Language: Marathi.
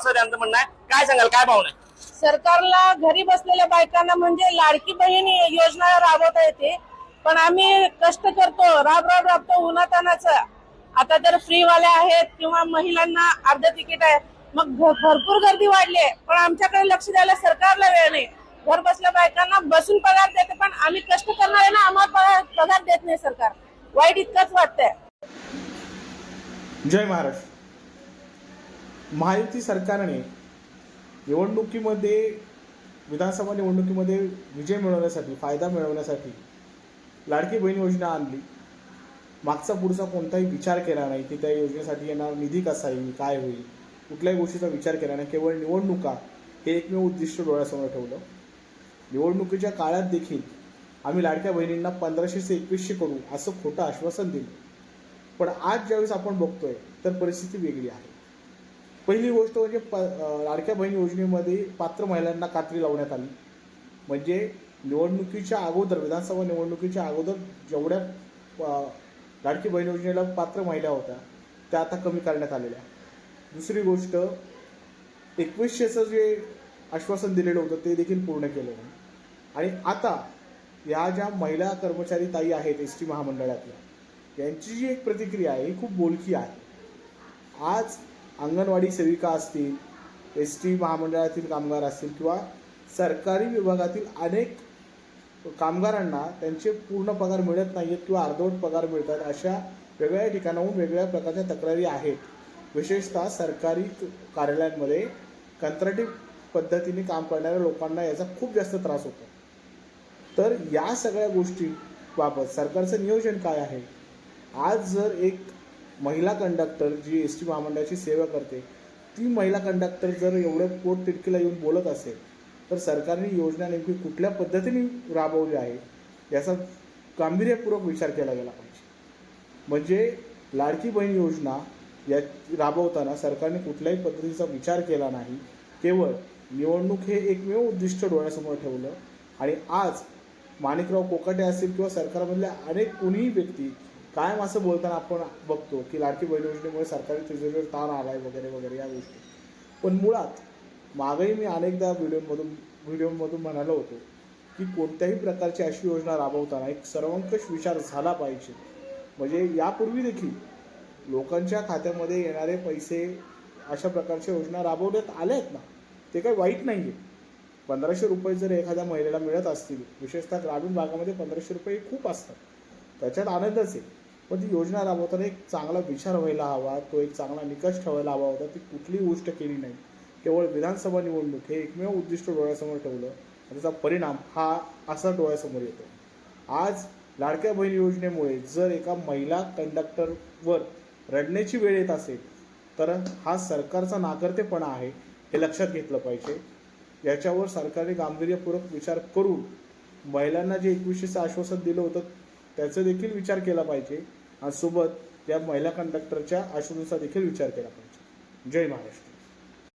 असं त्यांचं म्हणणं आहे. काय सांगाल काय भावना आहे? सरकारला घरी बसलेल्या बायकांना म्हणजे लाडकी बहीण योजना राबवता येते. पण आम्ही कष्ट करतो राब राब राबतो उन्हातानाचं. आता तर फ्रीवाल्या आहेत किंवा महिलांना अर्ध तिकीट आहे. मग भरपूर गर्दी वाढली आहे. पण आमच्याकडे लक्ष द्यायला सरकारला वेळ नाही. घर बसल्या बायकांना बसून पगार देते पण आम्ही कष्ट करणारे ना आम्हाला पगार पगार देत नाही सरकार. वाईट इतकंच वाटतंय. जय महाराष्ट्र. महायुती सरकारने निवडणुकीमध्ये विधानसभा निवडणुकीमध्ये विजय मिळवण्यासाठी फायदा मिळवण्यासाठी लाडकी बहीण योजना आणली. मागचा पुढचा कोणताही विचार केला नाही. की त्या योजनेसाठी येणार निधी कसा येईल काय होईल कुठल्याही गोष्टीचा विचार केला नाही. केवळ निवडणुका हे एकमेव उद्दिष्ट डोळ्यासमोर ठेवलं. निवडणुकीच्या काळात देखील आम्ही लाडक्या बहिणींना पंधराशे ते एकवीसशे करू असं खोटं आश्वासन दिलं. पण आज ज्यावेळेस आपण बघतोय तर परिस्थिती वेगळी आहे. पहिली गोष्ट म्हणजे प लाडक्या बहीण योजनेमध्ये पात्र महिलांना कात्री लावण्यात आली. म्हणजे निवडणुकीच्या अगोदर विधानसभा निवडणुकीच्या अगोदर जेवढ्या लाडकी बहीण योजनेला पात्र महिला होत्या त्या आता कमी करण्यात आलेल्या. दुसरी गोष्ट एकवीसशेचं जे आश्वासन दिलेलं होतं ते देखील पूर्ण केलं नाही आणि आता या ज्या महिला कर्मचारी ताई आहेत एस टी महामंडळातल्या यांची जी एक प्रतिक्रिया आहे ही खूप बोलकी आहे. आज अंगणवाडी सेविका असतील एस टी महामंडळातील कामगार असतील किंवा सरकारी विभागातील अनेक कामगारांना त्यांचे पूर्ण पगार मिळत नाही आहेत किंवा अर्धवट पगार मिळतात अशा वेगवेगळ्या ठिकाणाहून वेगवेगळ्या प्रकारच्या तक्रारी आहेत. विशेषतः सरकारी कार्यालयांमध्ये कंत्राटी पद्धतीने काम करणाऱ्या लोकांना याचा खूप जास्त त्रास होतो. तर या सगळ्या गोष्टीबाबत सरकारचं नियोजन काय आहे? आज जर एक महिला कंडक्टर जी एस टी महामंडळाची सेवा करते ती महिला कंडक्टर जर एवढं पोट तिडकीला येऊन बोलत असेल तर सरकारने योजना नेमकी कुठल्या पद्धतीने राबवली आहे याचा गांभीर्यपूर्वक विचार केला गेला पाहिजे. म्हणजे लाडकी बहीण योजना या राबवताना सरकारने कुठल्याही पद्धतीचा विचार केला नाही केवळ निवडणूक हे एकमेव उद्दिष्ट डोळ्यासमोर ठेवलं आणि आज माणिकराव कोकाटे असतील किंवा सरकारमधल्या अनेक कोणीही व्यक्ती कायम असं बोलताना आपण बघतो की लाडकी बहीण योजनेमुळे सरकारी तिजोरीवर ताण आहे वगैरे वगैरे या गोष्टी. पण मुळात मागही मी अनेकदा व्हिडिओमधून व्हिडिओमधून म्हणालो होतो की कोणत्याही प्रकारची अशी योजना राबवताना एक सर्वंकष विचार झाला पाहिजे. म्हणजे यापूर्वी देखील लोकांच्या खात्यामध्ये येणारे पैसे अशा प्रकारच्या योजना राबवण्यात आल्या आहेत ना ते काही वाईट नाही आहे पंधराशे रुपये जर एखाद्या महिलेला मिळत असतील विशेषतः ग्रामीण भागामध्ये पंधराशे रुपये खूप असतात. त्याच्यात आनंदच आहे. पण ती योजना राबवताना एक चांगला विचार व्हायला हवा तो एक चांगला निकष ठेवायला हवा होता ती कुठलीही गोष्ट केली नाही. केवळ विधानसभा निवडणूक हे एकमेव उद्दिष्ट डोळ्यासमोर ठेवलं आणि त्याचा परिणाम हा असा डोळ्यासमोर येतो. आज लाडक्या बहीण योजनेमुळे जर एका महिला कंडक्टरवर रडण्याची वेळ येत असेल तर हा सरकारचा नाकर्तेपणा आहे हे लक्षात घेतलं पाहिजे. याच्यावर सरकारने गांभीर्यपूर्वक विचार करून महिलांना जे एकविशेचं आश्वासन दिलं होतं त्याचा देखील विचार केला पाहिजे. आणि सोबत या महिला कंडक्टरच्या आश्वासाचा देखील विचार केला पाहिजे. जय महाराष्ट्र.